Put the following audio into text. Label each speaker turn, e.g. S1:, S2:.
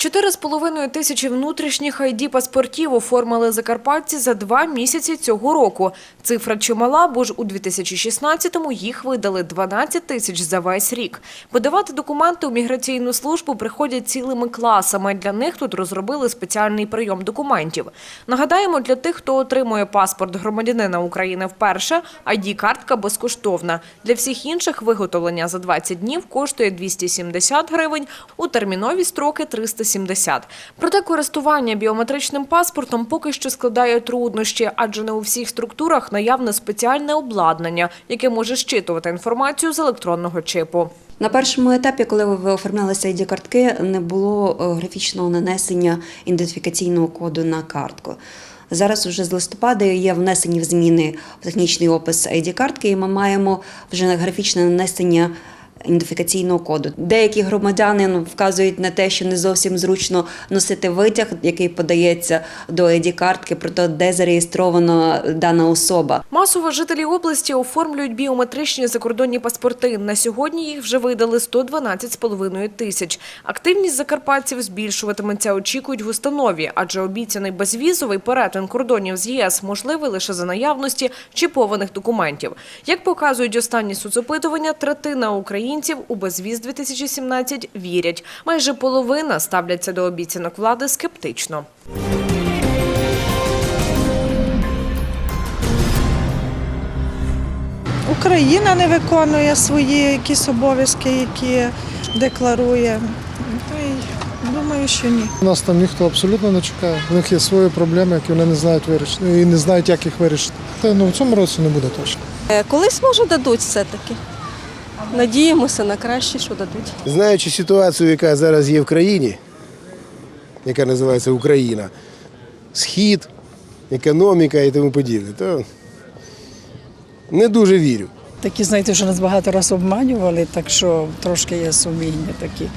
S1: Чотири з половиною тисячі внутрішніх ID-паспортів оформили закарпатці за два місяці цього року. Цифра чимала, бо ж у 2016-му їх видали 12 тисяч за весь рік. Подавати документи у міграційну службу приходять цілими класами. Для них тут розробили спеціальний прийом документів. Нагадаємо, для тих, хто отримує паспорт громадянина України вперше, ID-картка безкоштовна. Для всіх інших виготовлення за 20 днів коштує 270 гривень, у термінові строки 370. Проте користування біометричним паспортом поки що складає труднощі, адже не у всіх структурах наявне спеціальне обладнання, яке може щитувати інформацію з електронного чипу.
S2: На першому етапі, коли ви оформлялися id картки, не було е, графічного нанесення ідентифікаційного коду на картку. Зараз вже з листопада є внесені в зміни в технічний опис id картки, і ми маємо вже графічне нанесення ідентифікаційного коду. Деякі громадяни ну, вказують на те, що не зовсім зручно носити витяг, який подається до id картки, про те, де зареєстрована дана особа.
S1: Масово жителі області оформлюють біометричні закордонні паспорти. На сьогодні їх вже видали 112,5 тисяч. Активність закарпатців збільшуватиметься, очікують в установі, адже обіцяний безвізовий перетин кордонів з ЄС можливий лише за наявності чіпованих документів. Як показують останні соцопитування, третина українців у безвіз 2017 вірять. Майже половина ставляться до обіцянок влади скептично.
S3: Україна не виконує свої якісь обов'язки, які декларує. Та й думаю, що ні.
S4: Нас там ніхто абсолютно не чекає. У них є свої проблеми, які вони не знають вирішити і не знають, як їх вирішити. Та ну в цьому році не буде точно.
S5: Е, Колись може дадуть все-таки. Надіємося на краще, що дадуть.
S6: Знаючи ситуацію, яка зараз є в країні, яка називається Україна, схід, економіка і тому подібне, то не дуже вірю.
S7: Такі, знаєте, що нас багато разів обманювали, так що трошки є суміння такі.